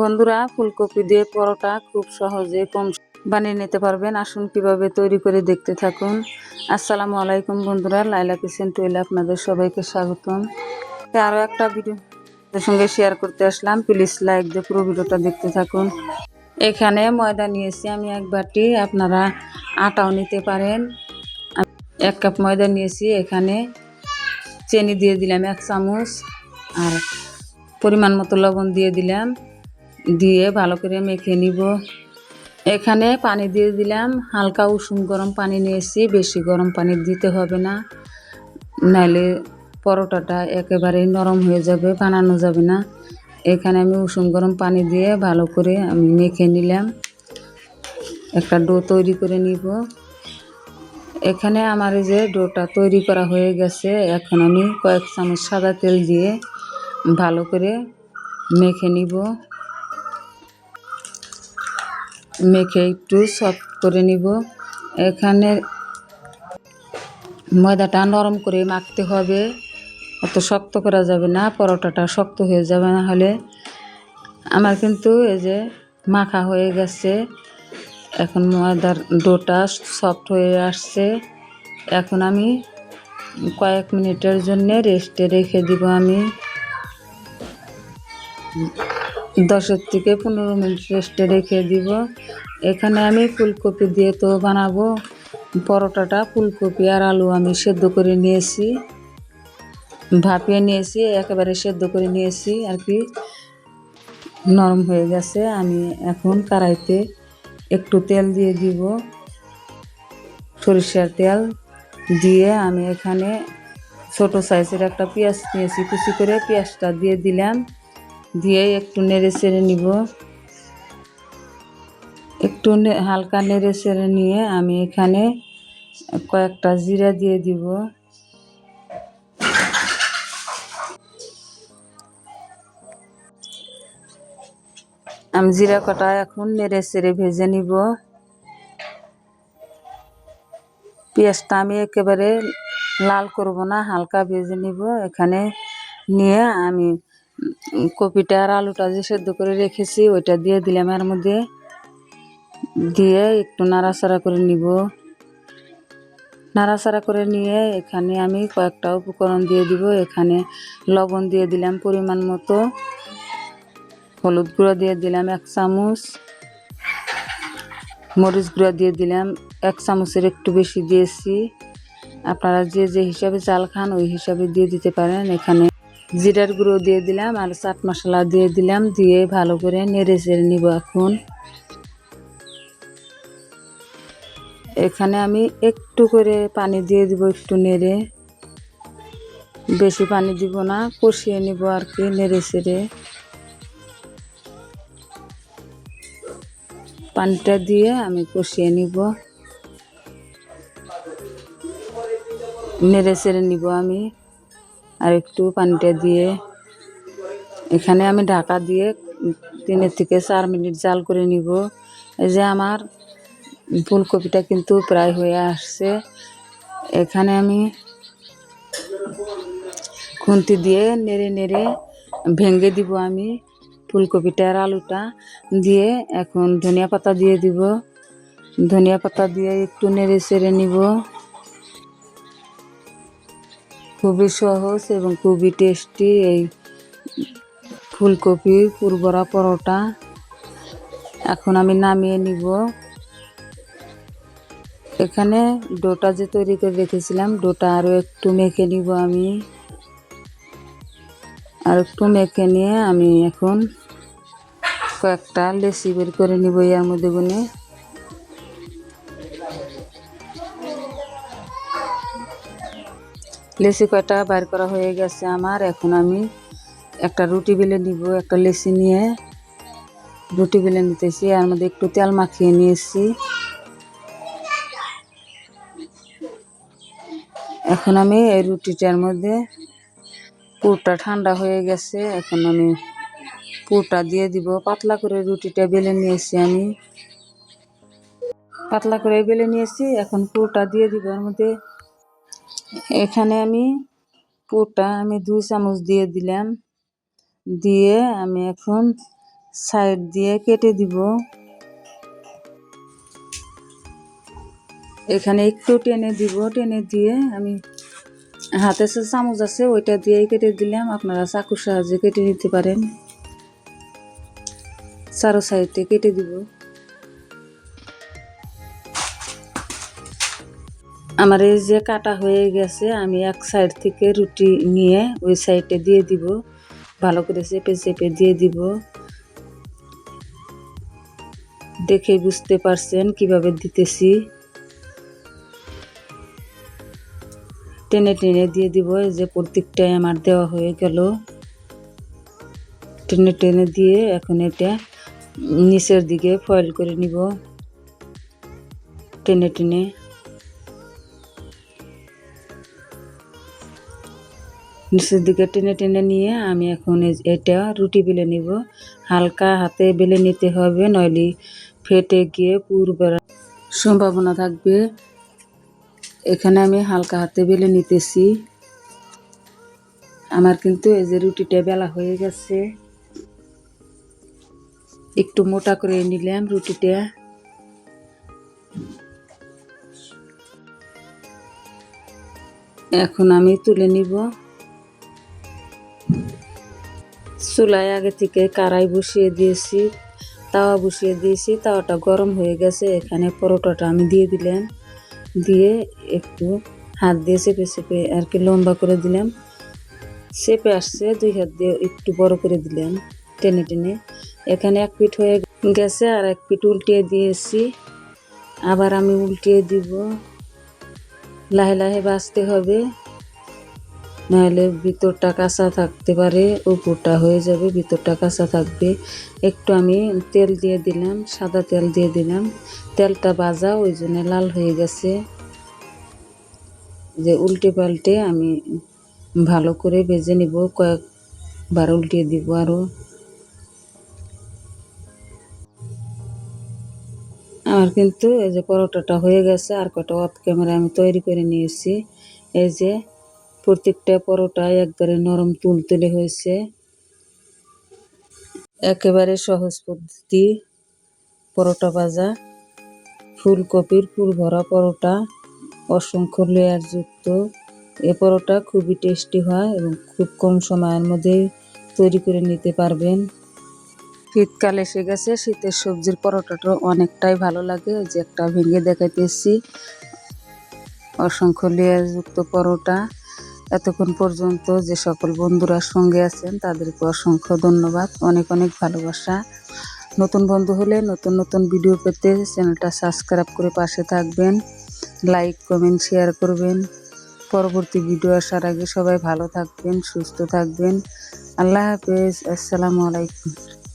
বন্ধুরা, ফুলকপি দিয়ে পরোটা খুব সহজে কম বানিয়ে নিতে পারবেন। আসুন কীভাবে তৈরি করে দেখতে থাকুন। আসসালামু আলাইকুম বন্ধুরা লাইলা কিচেন টুয়েলে আপনাদের সবাইকে স্বাগতম। আরও একটা ভিডিও সঙ্গে শেয়ার করতে আসলাম। প্লিজ লাইক দিয়ে পুরো ভিডিওটা দেখতে থাকুন। এখানে ময়দা নিয়েছি আমি এক বাটি, আপনারা আটাও নিতে পারেন। এক কাপ ময়দা নিয়েছি, এখানে চিনি দিয়ে দিলাম এক চামচ, আর পরিমাণ মতো লবণ দিয়ে দিলাম। দিয়ে ভালো করে মেখে নিব। এখানে পানি দিয়ে দিলাম। হালকা উষুম গরম পানি নিয়েছি। বেশি গরম পানি দিতে হবে না। নাহলে পরোটাটা একেবারে নরম হয়ে যাবে, বানানো যাবে না। এখানে আমি উষুম গরম পানি দিয়ে ভালো করে আমি মেখে নিলাম। একটা ডো তৈরি করে নিব। এখানে আমার এই যে ডোটা তৈরি করা হয়ে গেছে। এখন আমি কয়েক চামচ সাদা তেল দিয়ে ভালো করে মেখে নিব। মেখে একটু সফট করে নিব। এখানে ময়দাটা নরম করে মাখতে হবে। অত শক্ত করা যাবে না, পরোটাটা শক্ত হয়ে যাবে, না হলে আমার কিন্তু এই যে মাখা হয়ে গেছে। এখন ময়দার ডোটা সফট হয়ে আসছে। এখন আমি কয়েক মিনিটের জন্য রেস্টে রেখে দিব আমি। দশের থেকে পনেরো মিনিট রেস্টে রেখে দিব। এখানে আমি ফুলকপি দিয়ে তো বানাবো। পরোটাটা, ফুলকপি আর আলু আমি সেদ্ধ করে নিয়েছি। ভাপিয়ে নিয়েছি, একেবারে সেদ্ধ করে নিয়েছি, আর কি। নরম হয়ে গেছে। আমি এখন কড়াইতে একটু তেল দিয়ে দিব। সরিষার তেল দিয়ে আমি এখানে ছোট সাইজের একটা পেঁয়াজ নিয়েছি। কুচি করে পেঁয়াজটা দিয়ে দিলাম। দিয়ে একটু নেড়ে চেড়ে নিব। একটু হালকা নেড়ে চেড়ে নিয়ে আমি এখানে কয়েকটা জিরা দিয়ে দিব। আমি জিরা কটা এখন নেড়ে চেড়ে ভেজে নিব। পেঁয়াজটা আমি একেবারে লাল করব না, হালকা ভেজে নিব। এখানে নিয়ে আমি কপিটা আর আলুটা যে সেদ্ধ করে রেখেছি, ওইটা দিয়ে দিলাম এর মধ্যে। দিয়ে একটু নাড়াচাড়া করে নিব। নাড়াচাড়া করে নিয়ে এখানে আমি কয়েকটা উপকরণ দিয়ে দিব। এখানে লবণ দিয়ে দিলাম পরিমাণ মতো। হলুদ গুঁড়ো দিয়ে দিলাম এক চামচ। মরিচ গুঁড়ো দিয়ে দিলাম এক চামচের একটু বেশি দিয়েছি। আপনারা যে যে হিসাবে চাল খান, ওই হিসাবে দিয়ে দিতে পারেন এখানে। জিরার গুঁড়ো দিয়ে দিলাম আর চাট মশলা দিয়ে দিলাম, দিয়ে ভালো করে নেড়ে চেড়ে নিব এখন। এখানে আমি একটু করে পানি দিয়ে দিব একটু নেড়ে। বেশি পানি দিব না, কষিয়ে নিব আর কি নেড়ে চেড়ে। পানিটা দিয়ে আমি কষিয়ে নিব। নেড়ে চেড়ে নিব আমি। আর একটু পানিটা দিয়ে এখানে আমি ঢাকা দিয়ে তিনের থেকে চার মিনিট জাল করে নিব। এই যে আমার ফুলকপিটা কিন্তু প্রায় হয়ে আসছে। এখানে আমি খুন্তি দিয়ে নেড়ে নেড়ে ভেঙে দিব আমি ফুলকপিটা আর আলুটা। দিয়ে এখন ধনিয়া পাতা দিয়ে দিব। ধনিয়া পাতা দিয়ে একটু নেড়ে চেড়ে নিব। খুবই সহজ এবং খুবই টেস্টি এই ফুলকপি পুরবরা পরোটা। এখন আমি নামিয়ে নিব। এখানে ডোটা যে তৈরি করে রেখেছিলাম, ডোটা আরও একটু মেখে নিব আমি। আর একটু মেখে নিয়ে আমি এখন কয়েকটা লেসি বের করে নিব ইয়ার মধ্যে গুনে। লেসি কয়টা বাইর করা হয়ে গেছে আমার। এখন আমি একটা রুটি বেলে নিব, একটা লেসি নিয়ে। রুটি বেলে নিতেছি আর মধ্যে একটু তেল মাখিয়ে নিয়েছি। এখন আমি এই রুটিটার মধ্যে পুরটা ঠান্ডা হয়ে গেছে। এখন আমি পুরটা দিয়ে দিব। পাতলা করে রুটিটা বেলে নিয়েছি আমি। পাতলা করে বেলে নিয়েছি। এখন পুরটা দিয়ে দিব এর মধ্যে এখানে আমি পুরটা আমি দুই চামচ দিয়ে দিলাম। দিয়ে আমি এখন সাইড দিয়ে কেটে দিব। এখানে একটু টেনে দিব। টেনে দিয়ে আমি হাতে সে চামচ আছে, ওইটা দিয়েই কেটে দিলাম। আপনারা চাকুর সাহায্যে কেটে নিতে পারেন। চারো সাইডে কেটে দিব। আমার এই যে কাটা হয়ে গেছে, আমি এক সাইড থেকে রুটি নিয়ে ওই সাইডে দিয়ে দিব। ভালো করে চেপে চেপে দিয়ে দিব। দেখে বুঝতে পারছেন কীভাবে দিতেছি। টেনে টেনে দিয়ে দিব, এই যে প্রত্যেকটাই আমার দেওয়া হয়ে গেল। টেনে টেনে দিয়ে এখন এটা নিচের দিকে ফয়েল করে নিব। টেনে টেনে নিচের দিকে টেনে টেনে নিয়ে আমি এখন এটা রুটি বেলে নিব। হালকা হাতে বেলে নিতে হবে, নইলে ফেটে গিয়ে পুর বেড়া সম্ভাবনা থাকবে। এখানে আমি হালকা হাতে বেলে নিতেছি। আমার কিন্তু এই যে রুটিটা বেলা হয়ে গেছে। একটু মোটা করে নিলাম রুটিটা। এখন আমি তুলে নিব। চুলায় আগে থেকে কারাই বসিয়ে দিয়েছি, তাওয়া বসিয়ে দিয়েছি, তাওয়াটা গরম হয়ে গেছে। এখানে পরোটাটা আমি দিয়ে দিলাম। দিয়ে একটু হাত দিয়ে চেপে চেপে আর কি লম্বা করে দিলাম। চেপে আসছে, দুই হাত দিয়ে একটু বড় করে দিলাম, টেনে টেনে। এখানে এক পিঠ হয়ে গেছে আর এক পিঠ উল্টিয়ে দিয়েছি। আবার আমি উল্টিয়ে দিব। লাহে লাহে বাঁচতে হবে। নাহলে ভিতরটা কাঁচা থাকতে পারে, উপরটা হয়ে যাবে, ভিতরটা কাঁচা থাকবে। একটু আমি তেল দিয়ে দিলাম, সাদা তেল দিয়ে দিলাম। তেলটা ভাজা, ওই জন্য লাল হয়ে গেছে। যে উল্টে পাল্টে আমি ভালো করে ভেজে নিব, কয়েকবার উল্টিয়ে দিব আরও আমার কিন্তু এই যে পরোটাটা হয়ে গেছে, আর কটা অফ ক্যামেরা আমি তৈরি করে নিয়েছি। এই যে প্রত্যেকটা পরোটা একবারে নরম তুলতুলে হয়েছে। একেবারে সহজ পদ্ধতি পরোটা ভাজা। ফুলকপির ফুল ভরা পরোটা, অসংখ্য লেয়ার যুক্ত এ পরোটা খুবই টেস্টি হয় এবং খুব কম সময়ের মধ্যে তৈরি করে নিতে পারবেন। শীতকাল এসে গেছে, শীতের সবজির পরোটাটা অনেকটাই ভালো লাগে। যে একটা ভেঙে দেখাইতেছি। অসংখ্য লেয়ারযুক্ত পরোটা। এতক্ষণ পর্যন্ত যে সকল বন্ধুরা সঙ্গে আছেন, তাদেরকে অসংখ্য ধন্যবাদ। অনেক অনেক ভালোবাসা। নতুন বন্ধু হলে নতুন নতুন ভিডিও পেতে চ্যানেলটা সাবস্ক্রাইব করে পাশে থাকবেন। লাইক, কমেন্ট, শেয়ার করবেন। পরবর্তী ভিডিও আসার আগে সবাই ভালো থাকবেন, সুস্থ থাকবেন। আল্লাহ হাফেজ। আসসালামু আলাইকুম।